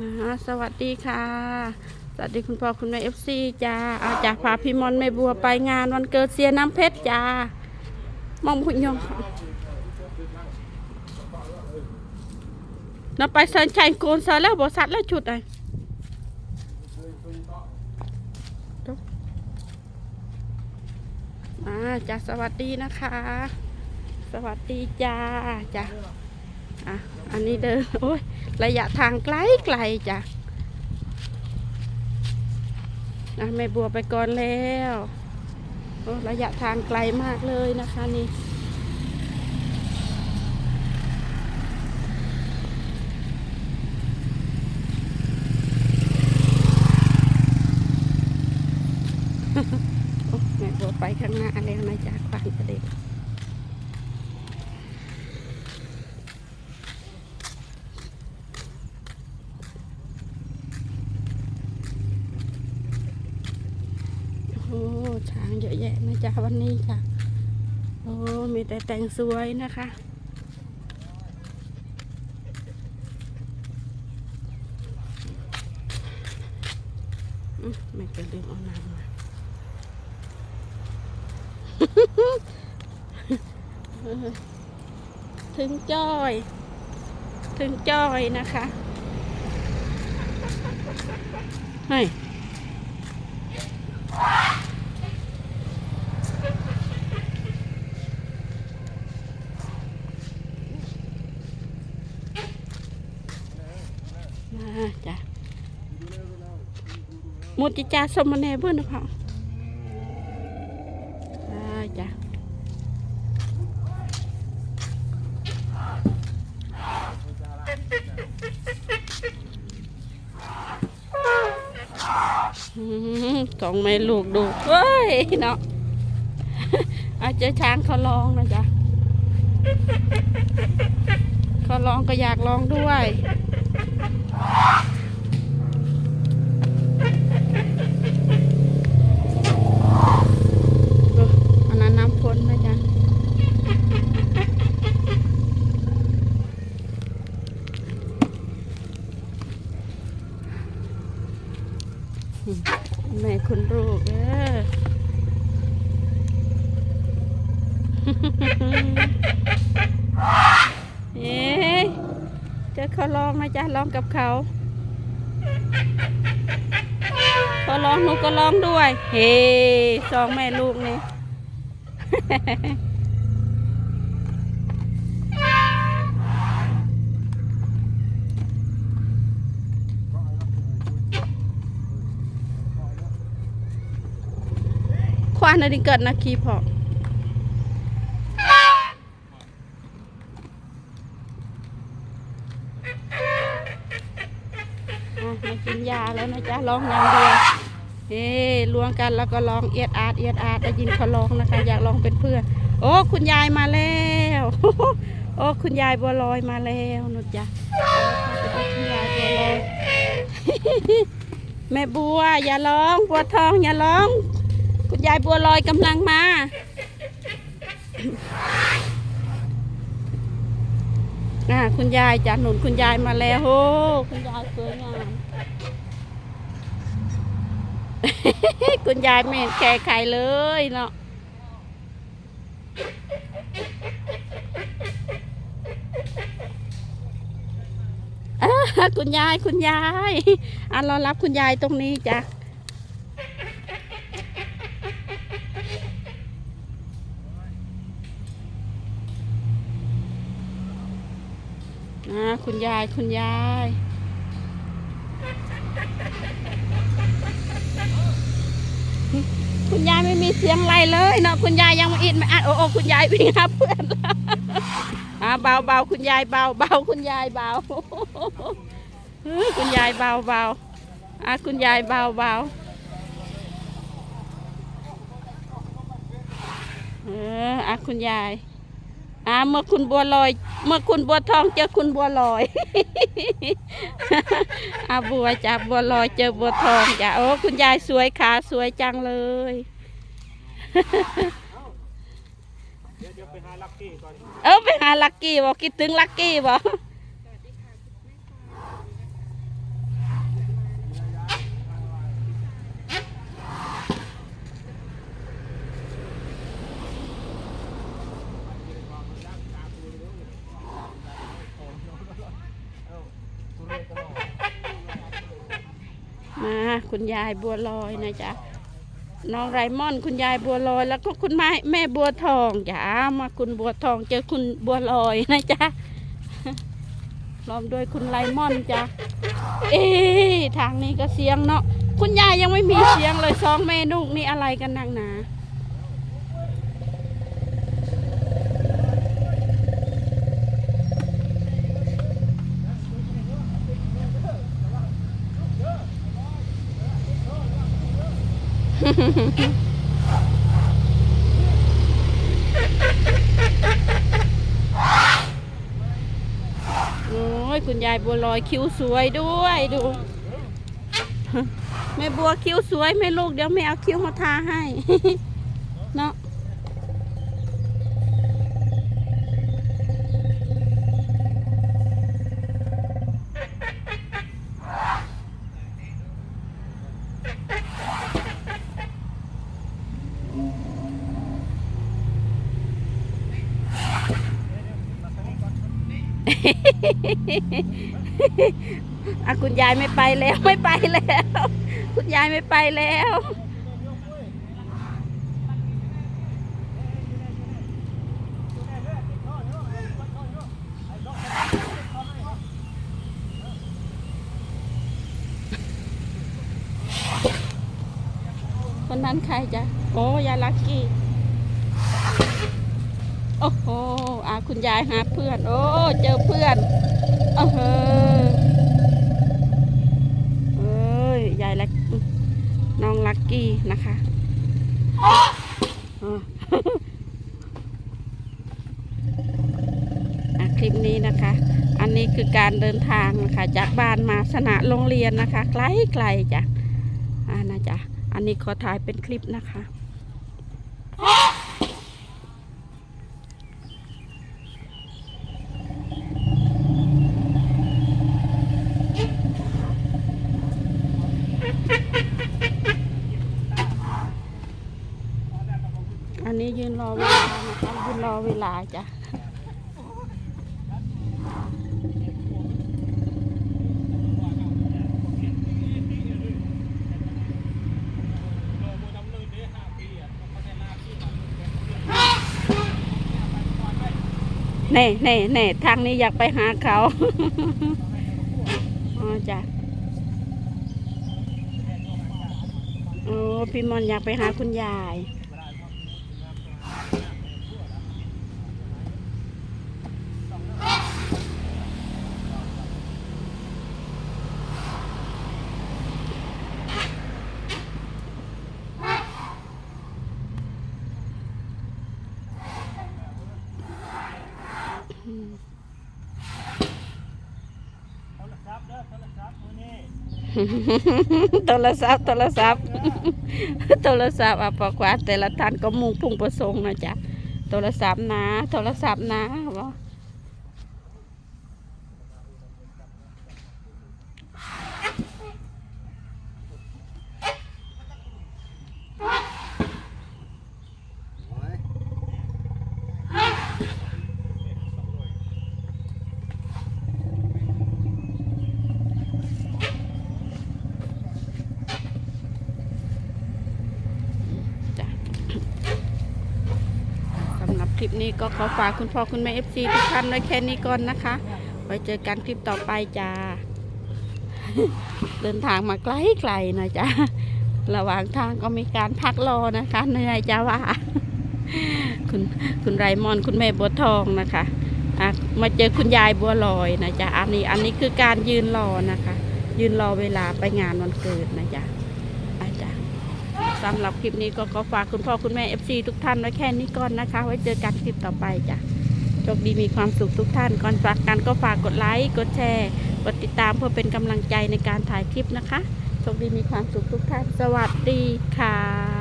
อ่าสวัสดีค่ะ สวัสดีคุณพ่อคุณแม่เอฟซีจ้าอาจากพาพี่มอนแม่บัวไปงานวันเกิดเสียน้ำเพชรจ้ามองคุณยองนับไปเซินชัยโกนเซะแล้วบอสัตว์แล้วชุดไอมาจ้าสวัสดีนะคะ สวัสดีจ้าจ้าอะอันนี้เดินโอ้ย ระยะทางไกลไกลจ้ะนะแม่บัวไปก่อนแล้วโอ้ระยะทางไกลมากเลยนะคะนี่แม่บัวไปข้างหน้าแล้วนะจ๊ะควานประเด็น โอ้โห ช้างเยอะแยะนะจ๊ะวันนี้ค่ะ โอ้มีแต่แต่งสวยนะคะไม่เกินลืมเอาน้ำมาถึงจ้อย ถึงจ้อยนะคะเฮ้ย มาจ้ะ มุติจาสมเนเบิ่นนะพ่อจ้ะสองแม่ลูกดูเฮ้ยเนาะอาจจะช้างเขาลองนะจ๊ะเขาลองก็อยากลองด้วย อันนั้นน้ำพ้นนะจ๊ะอืม แม่คุณลูกเออเอ๊จะเขาลองนะจ๊ะลองกับเขาเขาลองหนูก็ลองด้วย เฮ้สองแม่ลูกนี่ ควานอะไรเกิดนะคีพออะมากินยาแล้วนะจ๊ะร้องอย่างเดียวเฮ้ลวงกันแล้วก็ร้องเอียดอาดเอียดอาดได้ยินเขาร้องนะคะ อยากร้องเป็นเพื่อน โอ้คุณยายมาแล้ว โอ้คุณยายบัวลอยมาแล้วนุจ๊ะเอาละค่ะไปดูคุณยายบัวลอยแม่บัวอย่าร้องบัวทองอย่าร้อง คุณยายบัวลอยกำลังมาอ่าคุณยายจ้ะหนุนคุณยายมาแล้วโอ้คุณยายสวยงาม คุณยายไม่เห็นแก่ใครเลยเนาะคุณยายคุณยายอะรอรับคุณยายตรงนี้จ้ะ อ่า คุณยายคุณยาย คุณยายไม่มีเสียงไรเลยเนาะคุณยายยังม่อินไม่อัดโอ้โอคุณยายวิ่งหาเพื่อนแล้วอ่าเบาเบาคุณยายเบาเบาคุณยายเบาคุณยายเบาเบาอ่าคุณยายเบาเบาเอออะคุณยาย อ่าเมื่อคุณบัวลอย เมื่อคุณบัวทองเจอคุณบัวลอยอาบัวจ้ะบัวลอยเจอบัวทองจ้ะโอ้คุณยายสวยขาสวยจังเลยเดี๋ยวเดี๋ยวไปหาลักกี้ก่อนเออไปหาลักกี้บอกคิดถึงลักกี้บอก มาคุณยายบัวลอยนะจ๊ะน้องไรมอนคุณยายบัวลอย แล้วก็คุณแม่แม่บัวทองจ้ามาคุณบัวทองเจอคุณบัวลอยนะจ๊ะพร้อมด้วยคุณไรมอนจ้ะเอ๊ทางนี้ก็เสียงเนาะคุณยายยังไม่มีเสียงเลยสองแม่นูนี่อะไรกันนักหนา โอ้ยคุณยายบัวลอยคิ้วสวยด้วยดู แม่บัวคิ้วสวยแม่ลูกเดี๋ยวแม่เอาคิ้วมาทาให้ เนาะ อะคุณยายไม่ไปแล้วไม่ไปแล้ว คุณยายไม่ไปแล้วคนนั้นใครจ๊ะโอ้ยายลักกี้ โอ้โหอาคุณยายหาเพื่อน โอ้ เจอเพื่อนเออเฮ้อเอ้ย ยายลักน้องลักกี้นะคะอะอะคลิปนี้นะคะ อันนี้คือการเดินทางนะคะ จากบ้านมาสนะโรงเรียนนะคะ ไกลไกลๆจ้ะอ่านะจ๊ะ อันนี้ขอถ่ายเป็นคลิปนะคะ อันนี้ยืนรอเวลานะคะยืน รอเวลาจ้ะเน่เน่เน่ทางนี้อยากไปหาเขาอ๋อจ้ะโอ้พี่มอนอยากไปหาคุณยาย โทรศัพท์เด้อโทรศัพท์มื้อนี้โทรศัพท์โทรศัพท์โทรศัพท์อะปอกว่าแต่ละท่านก็มุ่งพุ่งประสงค์นะจ๊ะโทรศัพท์นะ โทรศัพท์นะว่า จ้ะสำหรับ คลิปนี้ก็ขอฝากคุณพ่อคุณแม่เอฟซีทุกท่านไว้แค่นี้ก่อนนะคะ ไว้เจอกันคลิปต่อไปจ้า เดินทางมาไกลๆนะจ๊ะ ระหว่างทางก็มีการพักรอนะคะเหนื่อยจ้าว่า คุณคุณไรมอน คุณแม่บัวทองนะคะะมาเจอคุณยายบัวลอยนะจ๊ะ อันนี้อันนี้คือการยืนรอนะคะ ยืนรอเวลาไปงานวันเกิดนะจ๊ะ สำหรับคลิปนี้ก็ขอฝากคุณพ่อคุณแม่ FC ทุกท่านไว้แค่นี้ก่อนนะคะ ไว้เจอกันคลิปต่อไปจ้ะโชคดีมีความสุขทุกท่าน ก่อนจากกันก็ฝากกดไลค์กดแชร์ กดติดตามเพื่อเป็นกำลังใจในการถ่ายคลิปนะคะโชคดีมีความสุขทุกท่าน สวัสดีค่ะ